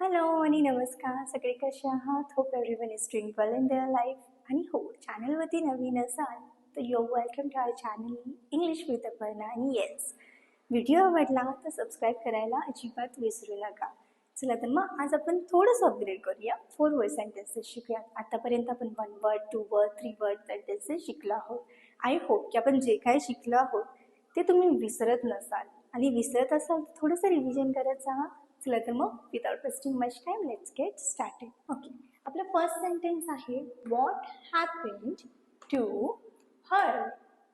Hello आणि नमस्कार. सगळे कसे आहात? Hope everyone is doing well in their life आणि हो चॅनलवरती नवीन असाल तर yo welcome to our channel English with Aparna आणि येस व्हिडिओ आवडला तर सबस्क्राईब करायला अजिबात विसरू नका. चला तर मग आज आपण थोडंसं अपग्रेड करूया. फोर वर्ड सेंटेन्सेस शिकूया आतापर्यंत आपण one word two word three word sentences शिकलो आहोत. आय होप की आपण जे काय शिकलो आहोत ते तुम्ही विसरत नसाल. आणि विसरत असाल तर थोडंसं रिव्हिजन करत जा. चला तर मग without wasting much time let's get started okay आपलं फर्स्ट सेंटेन्स आहे वॉट हॅपन्ड टू हर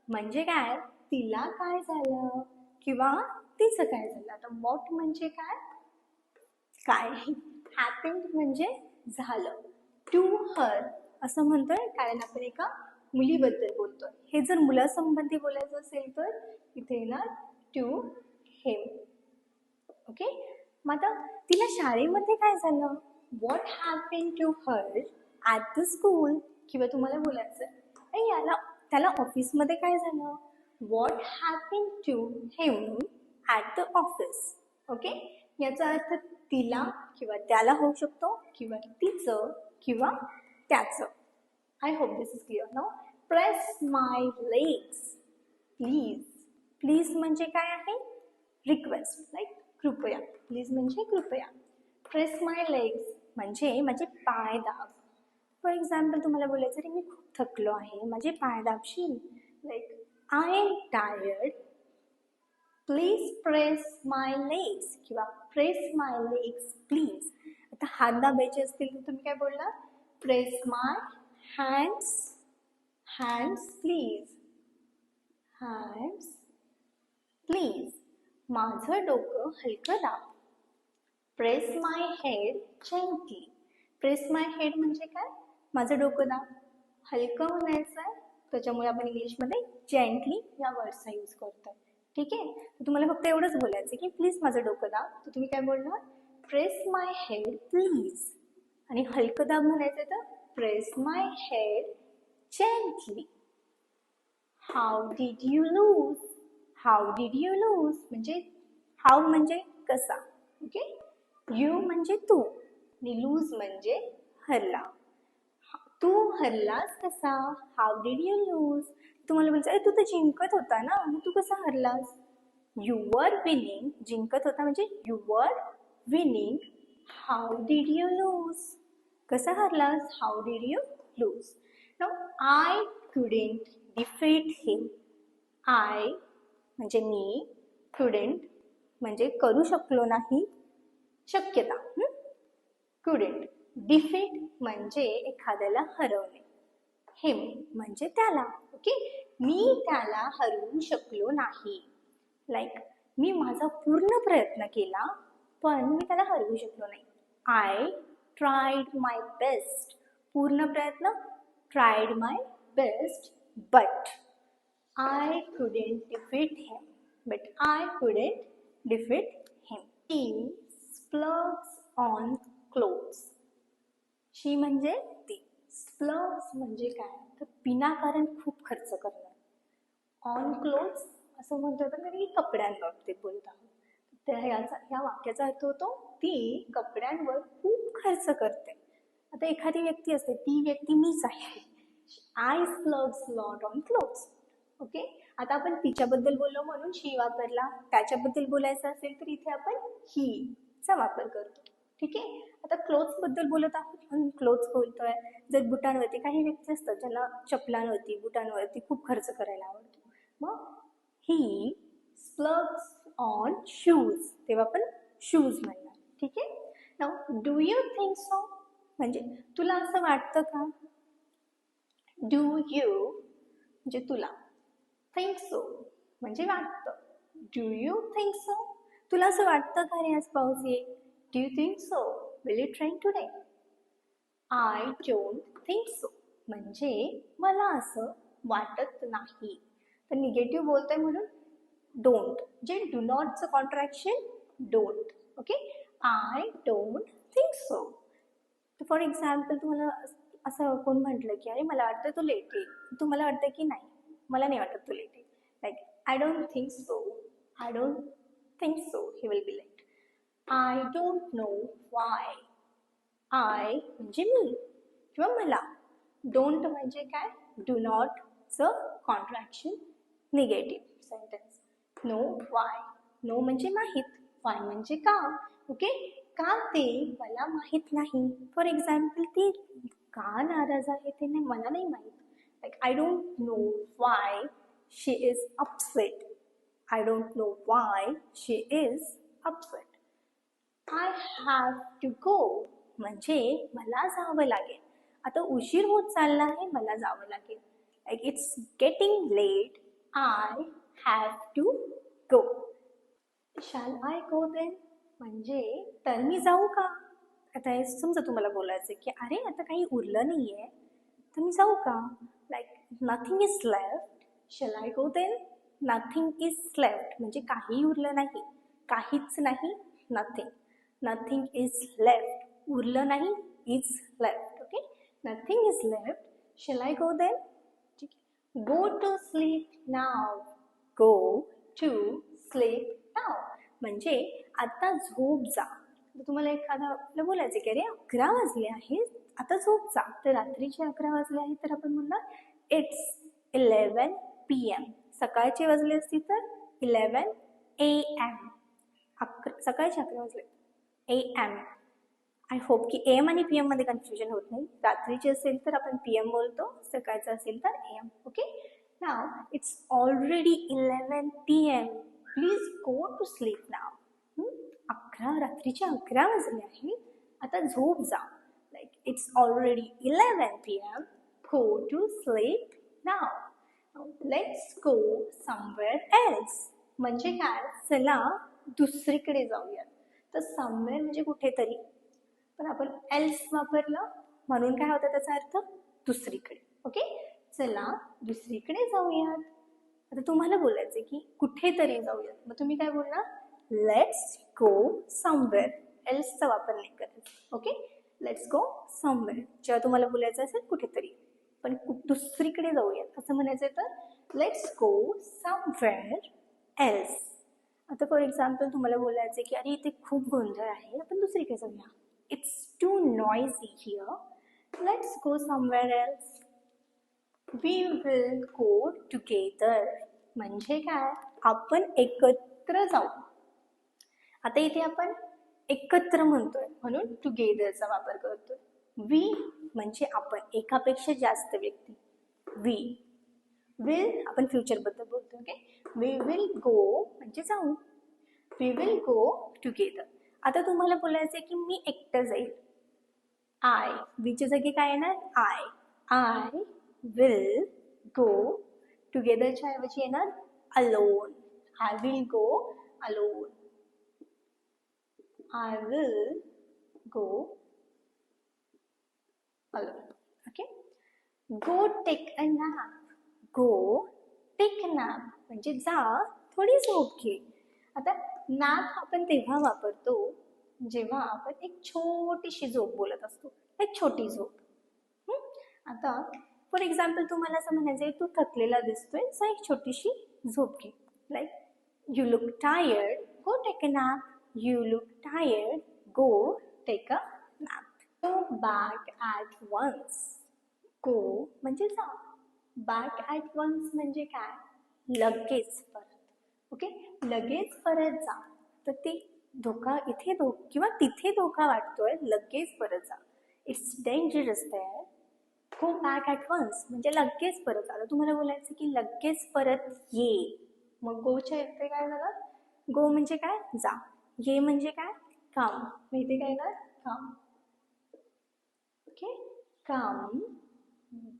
म्हणजे काय? तिला काय झालं? किंवा तिचं काय झालं? आता वॉट म्हणजे काय? काय हॅपन्ड म्हणजे झालं. टू हर असं म्हणतोय कारण आपण एका मुलीबद्दल बोलतोय. हे जर मुलासंबंधी बोलायचं असेल तर इथे येणार टू हेम ओके मग तिला शाळेमध्ये काय झालं? What happen to her at the school किंवा तुम्हाला बोलायचं आणि याला त्याला ऑफिसमध्ये काय झालं? What happen to him at the office okay याचा अर्थ तिला किंवा त्याला होऊ शकतो किंवा तिचं किंवा त्याचं. I hope this is clear now press my legs please please म्हणजे काय आहे? रिक्वेस्ट लाईक कृपया. प्लीज म्हणजे कृपया. प्रेस माय लेग्स म्हणजे माझे पाय दाब. फॉर एक्झाम्पल तुम्हाला बोलायचं रे मी खूप थकलो आहे. माझे पाय दाबशील? Like I am tired please press my legs किंवा प्रेस माय लेग्स प्लीज आता हात दाबायचे असतील तर तुम्ही काय बोलला? Press my hands hands please hands please माझं डोकं हलकं दाब. Press my head gently press my head म्हणजे काय? माझं डोकं ना हलकं म्हणायचं आहे. त्याच्यामुळे आपण इंग्लिशमध्ये जेंटली या वर्डचा यूज करतो ठीक आहे? तर तुम्हाला फक्त एवढंच बोलायचं आहे की प्लीज माझं डोकं दाब तर तुम्ही काय बोलणार? प्रेस माय हेड प्लीज आणि हलकं दाब म्हणायचं तर press my head gently how did you lose how did you lose म्हणजे हाऊ म्हणजे कसा? ओके यू म्हणजे तू. आणि लूज म्हणजे हरला. तू हरलास कसा? हाऊ डीड यू लूज तुम्हाला बोलायचं अरे तू तर जिंकत होता ना मग तू कसा हरलास? यू वर विनिंग जिंकत होता म्हणजे you were winning how did you lose कसा हरलास? How did you lose now I couldn't defeat him I म्हणजे मी कुडेंट म्हणजे करू शकलो नाही. शक्यता. कुडेंट डिफीट म्हणजे एखाद्याला हरवणे. हेम म्हणजे त्याला ओके मी त्याला हरवू शकलो नाही. लाईक मी माझा पूर्ण प्रयत्न केला पण मी त्याला हरवू शकलो नाही. आय ट्रायड माय बेस्ट पूर्ण प्रयत्न? Tried my best but I couldn't defeat him but I couldn't defeat him T splurges on clothes she म्हणजे ती. स्प्लग्स म्हणजे काय? तर विनाकारण खूप खर्च करणार. ऑन क्लोथ्स असं म्हणतो आपण कारण की कपड्यांबाबतीत बोलत आहोत. तर याचा या वाक्याचा अर्थ होतो ती कपड्यांवर खूप खर्च करते. आता एखादी व्यक्ती असते ती व्यक्ती मीच आहे. I splurges lot on clothes okay आता आपण तिच्याबद्दल बोललो म्हणून शी वापरला. त्याच्याबद्दल बोलायचं असेल तर इथे आपण ही चा वापर करतो. ठीक आहे? आता क्लोथ्सबद्दल बोलत आहोत. म्हणून क्लोथ्स बोलतोय. जर बुटांवरती काही व्यक्ती असतात ज्यांना चपलांवरती बुटांवरती खूप खर्च करायला आवडतो. मग ही स्प्लग्स ऑन शूज तेव्हा आपण शूज म्हणणार. ठीक आहे? Now do you think so म्हणजे तुला असं वाटतं का? डू यू म्हणजे तुला थिंक सो म्हणजे वाटतं. डू यू थिंक सो तुला असं वाटतं का रे आज पाऊस येईल? Do you think so will you train today I don't think so म्हणजे मला असं वाटत नाही. तर निगेटिव्ह बोलतोय म्हणून डोंट जे do नॉटचं contraction don't okay I don't think so for example तुम्हाला असं कोण म्हटलं की अरे मला वाटतं तू लेट येईल तुम्हाला वाटतं की नाही? मला नाही वाटत तू लेट येईल like I don't think so I don't think so he will be late. I don't know why I म्हणजे मी किंवा मला डोंट म्हणजे काय डू नॉट च contraction negative sentence know why know म्हणजे माहीत. वाय म्हणजे का? ओके का ते मला माहीत नाही? फॉर एक्झाम्पल ती का नाराज आहे ते नाही मला नाही माहीत. Like I don't know why she is upset I don't know why she is upset I have to go म्हणजे मला जावं लागेल. आता उशीर होत चालला आहे मला जावं लागेल. Like it's getting late I have to go shall I go then म्हणजे तर मी जाऊ का? आता हे समजा तुम्हाला बोलायचं की अरे आता काही उरलं नाही आहे तर मी जाऊ का? Like nothing is left shall I go then nothing is left म्हणजे काही उरलं नाही. काहीच नाही नथिंग नथिंग इज लेफ्ट उरलं नाही is left okay nothing is left shall I go then ठीक आहे. Go to sleep now go to sleep now म्हणजे आता झोप जा. तर तुम्हाला एखादा आपलं बोलायचं की अरे अकरा वाजले आहेत. आता झोप जा. तर रात्रीचे अकरा वाजले आहेत तर आपण म्हणणार इट्स इलेवन पी एम सकाळचे वाजले असतील तर इलेवन ए एम अकरा सकाळचे अकरा वाजले. ए एम आय होप की एम आणि पी एममध्ये कन्फ्युजन होत नाही. रात्रीचे असेल तर आपण पी एम बोलतो सकाळचं असेल तर A M okay now it's already eleven P M please go to sleep now अकरा रात्रीचे अकरा वाजले आहे. आता झोप जा. Like it's already eleven P M go to sleep now let's go somewhere else म्हणजे काय? चला दुसरीकडे जाऊयात. तर समवेअर म्हणजे कुठेतरी. पण आपण एल्स वापरलं म्हणून काय होतं त्याचा अर्थ? दुसरीकडे. ओके चला दुसरीकडे जाऊयात. आता तुम्हाला बोलायचं की कुठेतरी जाऊयात. मग तुम्ही काय बोलणार? लेट्स गो समवेअर एल्सचा वापर नाही करायचा. ओके लेट्स गो समवेअर जेव्हा तुम्हाला बोलायचं असेल कुठेतरी. पण दुसरीकडे जाऊयात. असं म्हणायचं तर लेट्स गो समवेअर एल्स आता फॉर एक्झाम्पल तुम्हाला बोलायचं की अरे इथे खूप गोंधळ आहे. आपण दुसरीकडे जाऊया. It's too noise here let's go somewhere else we will go together म्हणजे काय? आपण एकत्र जाऊ. आता इथे आपण एकत्र म्हणतोय. म्हणून टुगेदरचा वापर करतोय. वी म्हणजे आपण एकापेक्षा जास्त व्यक्ती. वी विल आपण फ्युचरबद्दल बोलतो ओके वी विल गो म्हणजे जाऊ. वी विल गो टुगेदर आता तुम्हाला बोलायचं आहे की मी एकटं जाईल. आय वीच्या जागी काय येणार? आय आय विल गो टुगेदरच्या ऐवजी येणार? Alone I will go alone I will go alone okay go take nap. Go go take nap म्हणजे जा थोडी झोप घे. आता नॅप आपण तेव्हा वापरतो जेव्हा आपण एक छोटीशी झोप बोलत असतो. एक छोटी झोप. आता फॉर एक्झाम्पल तुम्हाला असं म्हणायचं आहे तू थकलेला दिसतोय सो एक छोटीशी झोप घे. Like you look tired go take a nap you look tired go take a go back at once go म्हणजे जा बॅक ॲट वन्स म्हणजे काय? लगेच परत. ओके लगेच परत जा. तर ते धोका इथे धो किंवा तिथे धोका वाटतोय लगेच परत जा. It's dangerous there go back at once म्हणजे लगेच परत आता तुम्हाला बोलायचं की लगेच परत ये. मग गोच्या इथे काय झालं? गो म्हणजे काय? जा. ये म्हणजे काय? काम माहिती काय ना काम काम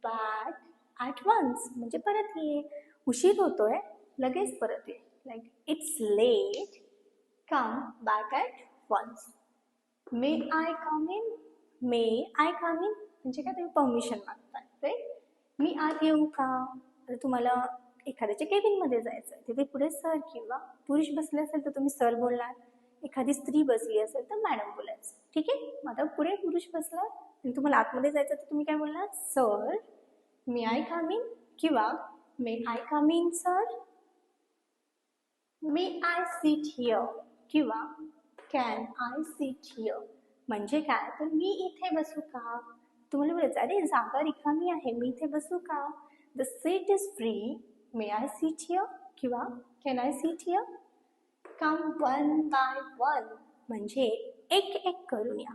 बॅक ॲट वन्स म्हणजे परत ये. उशीर होतोय लगेच परत ये. Like it's late come back at once may I come in may I come in म्हणजे काय तुम्ही परमिशन मागताय राईट मी आत येऊ का? तर तुम्हाला एखाद्याच्या केबिनमध्ये जायचं आहे तिथे पुढे सर किंवा पुरुष बसले असेल तर तुम्ही सर बोलणार. एखादी स्त्री बसली असेल तर मॅडम बोलायचं. ठीक आहे? मग आता पुढे पुरुष बसला आणि तुम्हाला आतमध्ये जायचं तर तुम्ही काय बोलणार? Sir may I come in किंवा may I come in sir may I sit here किंवा कॅन आय सीट हिअर म्हणजे काय? तर मी इथे बसू का? तुम्हाला बोलायचं अरे जागा रिकामी आहे मी इथे बसू का? The seat is free may I sit here किंवा can I sit here come one by one म्हणजे एक एक करून या.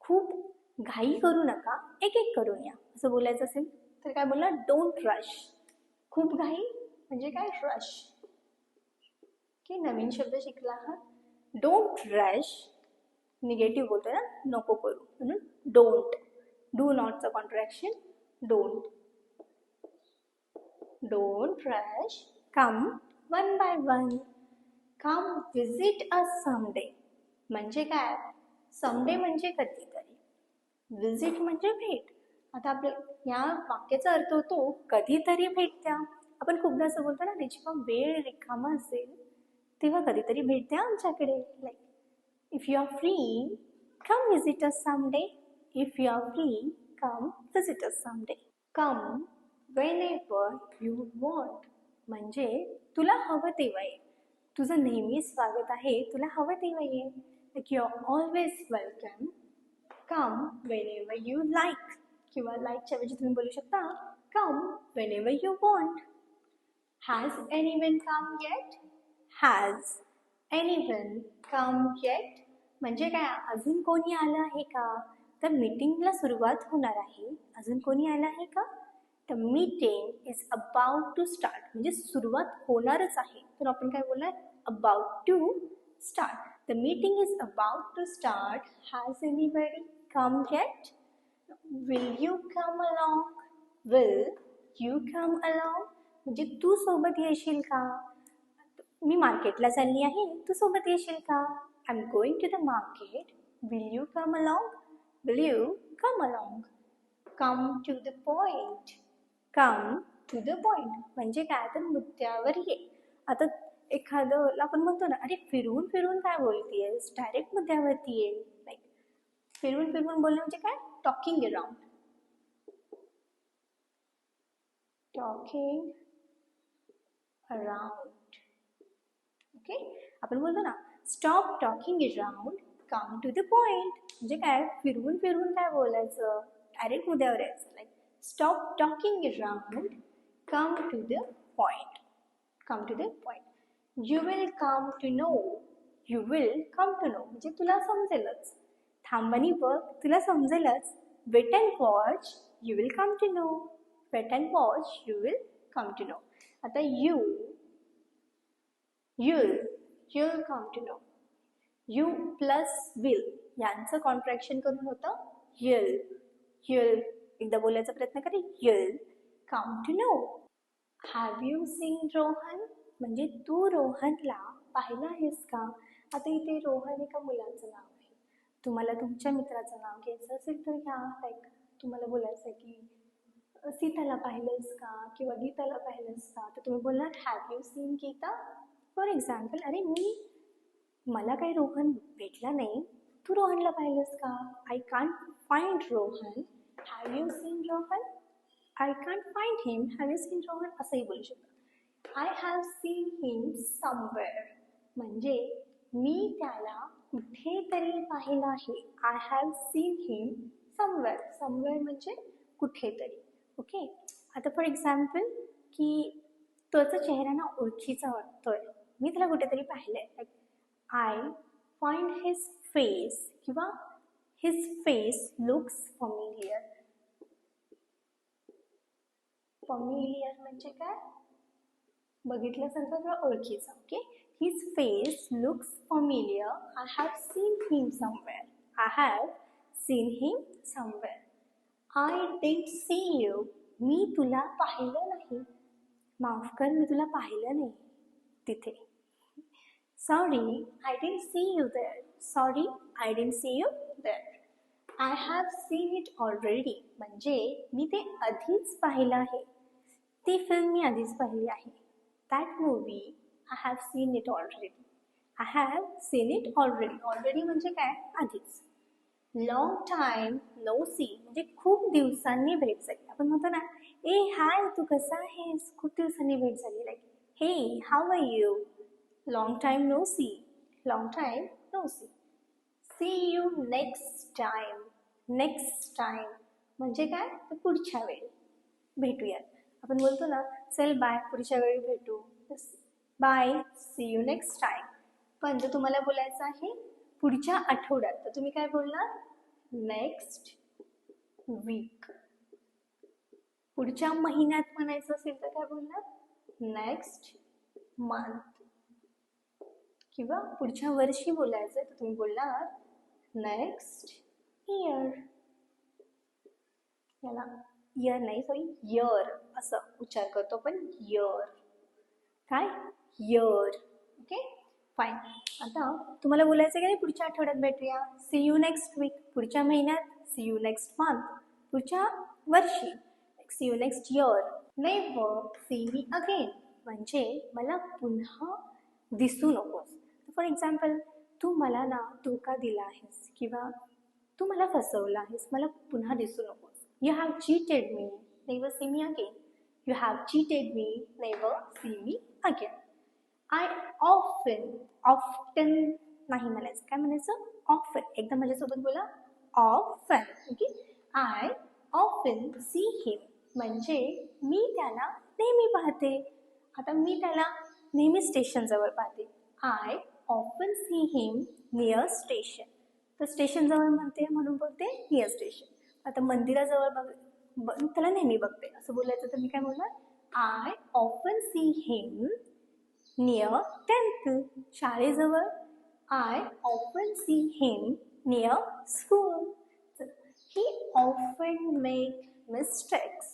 खूप घाई करू नका एक एक करून या असं बोलायचं असेल तर काय बोलला डोंट रश खूप घाई म्हणजे काय? रश की नवीन शब्द शिकला आहात डोंट रश निगेटिव्ह बोलतो ना? नको करू. म्हणून don't do नॉटचं contraction don't don't rush come one by one come visit a someday म्हणजे काय? समडे म्हणजे कधी? विजिट म्हणजे भेट. आता आपल्या या वाक्याचा अर्थ होतो कधीतरी भेट द्या. आपण खूपदा असं बोलतो ना जेव्हा वेळ रिकामा असेल तेव्हा कधीतरी भेट द्या आमच्याकडे. Like if you are free come visit us someday if you are free come visit us someday come whenever you want म्हणजे तुला हवं तेव्हा ये. तुझं नेहमी स्वागत आहे तुला हवं तेव्हा ये. Like you are always welcome come whenever you like किंवा लाईकच्या ऐवजी तुम्ही बोलू शकता come whenever you want has anyone come yet has anyone come yet म्हणजे काय अजून कोणी आलं आहे का? तर मीटिंगला सुरुवात होणार आहे. अजून कोणी आलं आहे का? तर meeting is about to start म्हणजे सुरुवात होणारच आहे. तर आपण काय बोलणार? About to start the meeting is about to start has anybody come yet? Will you come along? Will you come along? म्हणजे तू सोबत येशील का? मी मार्केटला चालली आहे. तू सोबत येशील का? I am going to the market will you come along will you come along come to the point come to the point म्हणजे काय? तर मुद्द्यावर ये. आता एखादं आपण म्हणतो ना अरे फिरून फिरून काय बोलतीयस डायरेक्ट मुद्द्यावरती ये. लाईक फिरवून फिरवून बोलणं म्हणजे काय? Talking around talking around okay आपण बोलतो ना stop talking around come to the point म्हणजे काय? फिरवून फिरवून काय बोलायचं? डायरेक्ट मुद्द्यावर यायचं. Like stop talking around come to the point come to the point you will come to know you will come to know म्हणजे तुला समजेलच. थांबणी बघ तुला समजेलच. Wait and watch you will come to know wait and watch you will come to know आता you you'll you'll come to know you plus will यांचं contraction करून होतं युल युल एकदा बोलायचा प्रयत्न करे you'll come to know have you seen Rohan म्हणजे तू रोहनला पाहिलं आहेस का? आता इथे रोहन एका मुलाचं नाव तुम्हाला तुमच्या मित्राचं नाव घ्यायचं असेल तर घ्या. लाईक तुम्हाला बोलायचं आहे की सीताला पाहिलंस का किंवा गीताला पाहिलंस का? तर तुम्ही बोलणार have you seen Gita for example अरे मी मला काही रोहन भेटला नाही. तू रोहनला पाहिलंस का? I can't find Rohan. Have you seen Rohan? I can't find him have you seen Rohan? असंही बोलू शकतो. I have seen him somewhere म्हणजे मी त्याला कुठेतरी पाहिलं आहे. I have seen him somewhere somewhere म्हणजे कुठेतरी ओके आता फॉर एक्झाम्पल की त्याचा चेहरा ना ओळखीचा वाटतोय. मी त्याला कुठेतरी पाहिलंय. Like I find his face किंवा his face looks familiar familiar म्हणजे काय? बघितल्यासारखं किंवा ओळखीचा. Okay his face looks familiar I have seen him somewhere I have seen him somewhere I didn't see you मी तुला पाहिलं नाही. माफ कर मी तुला पाहिलं नाही. तिथे. Sorry I didn't see you there sorry I didn't see you there I have seen it already म्हणजे मी ते आधीच पाहिलं आहे. ती फिल्म मी आधीच पाहिली आहे. That movie I have seen it already I have seen it already already म्हणजे काय? आधीच. लॉंग टाईम नो सी म्हणजे खूप दिवसांनी भेट झाली. आपण म्हणतो ना ए हाय तू कसा आहेस? खूप दिवसांनी भेट झाली. Like hey how are you long time no see long time no see see you next time next time म्हणजे काय? तर पुढच्या वेळी भेटूयात. आपण बोलतो ना चल बाय पुढच्या वेळी भेटू. Bye see you next time पण जर तुम्हाला बोलायचं आहे पुढच्या आठवड्यात. तर तुम्ही काय बोलणार? नेक्स्ट वीक पुढच्या महिन्यात म्हणायचं असेल तर काय बोलणार? नेक्स्ट मंथ किंवा पुढच्या वर्षी बोलायचं तर तुम्ही बोलणार नेक्स्ट इयर याला इयर नाही सॉरी इयर असं उच्चार करतो पण इयर काय? यर ओके फाईन आता तुम्हाला बोलायचं की नाही पुढच्या आठवड्यात भेटूया? सी यू नेक्स्ट वीक पुढच्या महिन्यात. सी यू नेक्स्ट मंथ पुढच्या वर्षी. See you next year never see me again म्हणजे मला पुन्हा दिसू नकोस. फॉर एक्झाम्पल तू मला ना धोका दिला आहेस किंवा तू मला फसवला आहेस मला पुन्हा दिसू नकोस. You have cheated me never see me again you have cheated me never see me again I often often नाही म्हणायचं. काय म्हणायचं? ऑफन एकदम माझ्यासोबत बोला. Often okay I often see him म्हणजे मी त्याला नेहमी पाहते. आता मी त्याला नेहमी स्टेशनजवळ पाहते. I often see him near station तर स्टेशनजवळ म्हणते म्हणून बोलते नियर स्टेशन आता मंदिराजवळ बघ ब त्याला नेहमी बघते. असं बोलायचं तर मी काय बोलणार? I often see him near temple. शाळेजवळ I often see him near school he often make mistakes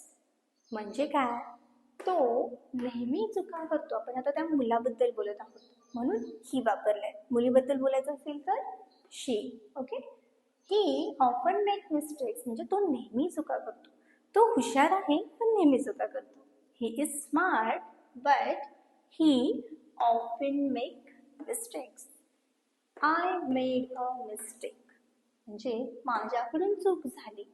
म्हणजे काय? तो नेहमी चुका करतो. आपण आता त्या मुलाबद्दल बोलत आहोत. म्हणून ही वापरलंय. मुलीबद्दल बोलायचं असेल तर she okay he often make mistakes म्हणजे तो नेहमी चुका करतो. तो हुशार आहे पण नेहमी चुका करतो. He is smart but he often make mistakes I made a mistake म्हणजे माझ्याकडून चूक झाली.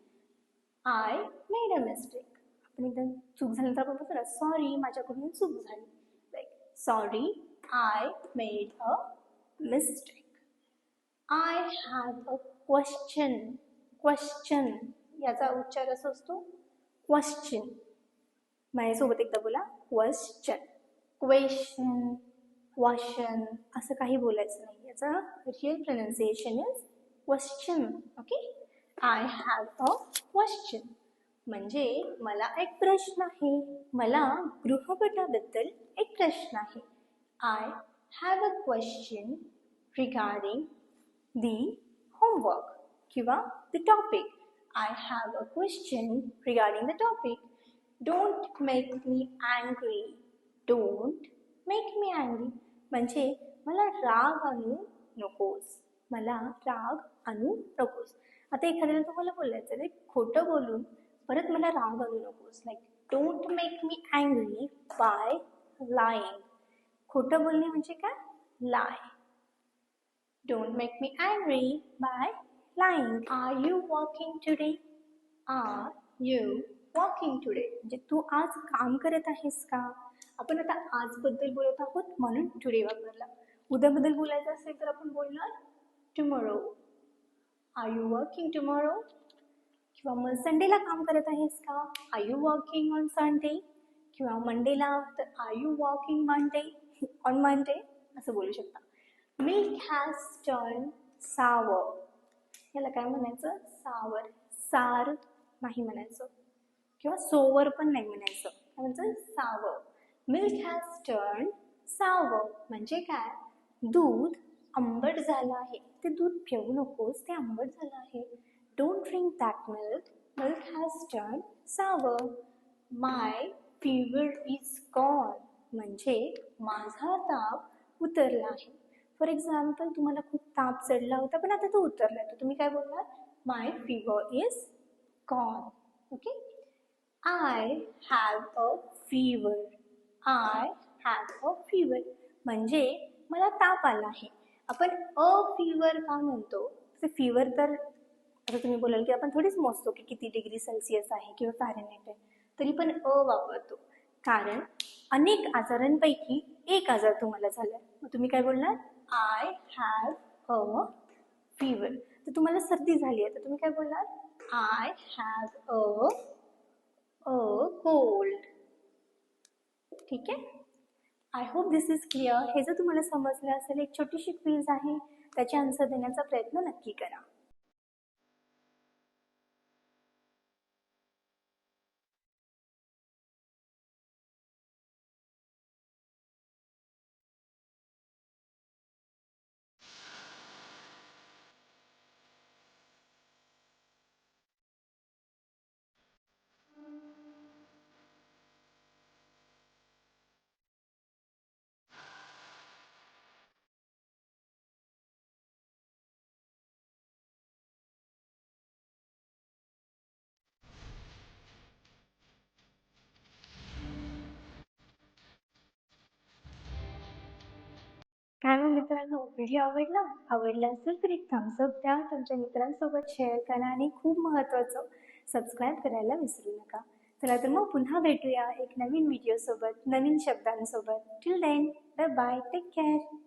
आय मेड अ मिस्टेक आपण एकदा चूक झाली तर आपण बोलतो ना सॉरी माझ्याकडून चूक झाली. Like sorry I made a mistake I have a question question याचा उच्चार असा असतो क्वेश्चन माझ्यासोबत एकदा बोला क्वेश्चन क्वेश्चन क्वेश्चन असं काही बोलायचं नाही. याचं real pronunciation is question okay I have a question म्हणजे मला एक प्रश्न आहे. मला गृहपटाबद्दल एक प्रश्न आहे. I have a question regarding the homework किंवा the topic I have a question regarding the topic don't make me angry don't make me angry म्हणजे मला राग आणू नकोस. मला राग आणू नकोस. आता एखाद्याला तुम्हाला बोलायचं आहे खोटं बोलून परत मला राग आणू नकोस. Like don't make me angry by lying खोटं बोलणे म्हणजे काय? Lie don't make me angry by lying are you walking today are you walking today म्हणजे तू आज काम करत आहेस का? आपण आता आजबद्दल बोलत आहोत म्हणून टुडे वापरला. उद्याबद्दल बोलायचं असेल तर आपण बोलणार tomorrow are you working tomorrow किंवा मग संडेला काम करत आहेस का? Are you working on Sunday किंवा मंडेला तर are you walking Monday on Monday असं बोलू शकता. मिल्क हॅज टर्न सावर याला काय म्हणायचं? सावर सार नाही म्हणायचं. किंवा सोवर पण नाही म्हणायचं. काय म्हणायचं? Sour milk has turn sour म्हणजे काय? दूध आंबट झालं आहे. ते दूध पिऊ नकोस ते आंबट झालं आहे. Don't drink that milk milk has turn sour my fever is gone म्हणजे माझा ताप उतरला आहे. फॉर एक्झाम्पल तुम्हाला खूप ताप चढला होता पण आता तो उतरला तर तुम्ही काय बोलणार? My fever is gone okay I have a fever I have a fever. म्हणजे मला ताप आला आहे. आपण अ फीवर का म्हणतो? ते फीवर तर आता तुम्ही बोलाल की आपण थोडीच मोजतो की किती डिग्री सेल्सिअस आहे किंवा फॅरेनहाइट आहे. तरी पण अ वापरतो. कारण अनेक आजारांपैकी एक आजार तुम्हाला झाला मग तुम्ही काय बोलणार? I have a fever. तर तुम्हाला सर्दी झाली आहे. तर तुम्ही काय बोलणार? I have a a cold. ठीक आहे? I hope this is clear हे जर तुम्हाला समजलं असेल एक छोटीशी क्वीज आहे त्याचे आन्सर देण्याचा प्रयत्न नक्की करा. काय मग मित्रांनो? व्हिडिओ आवडला? आवडला असेल तर एक थम्सअप द्या. तुमच्या मित्रांसोबत शेअर करा आणि खूप महत्त्वाचं सबस्क्राईब करायला विसरू नका. चला तर मग पुन्हा भेटूया एक नवीन व्हिडिओसोबत नवीन शब्दांसोबत. Till then bye bye take care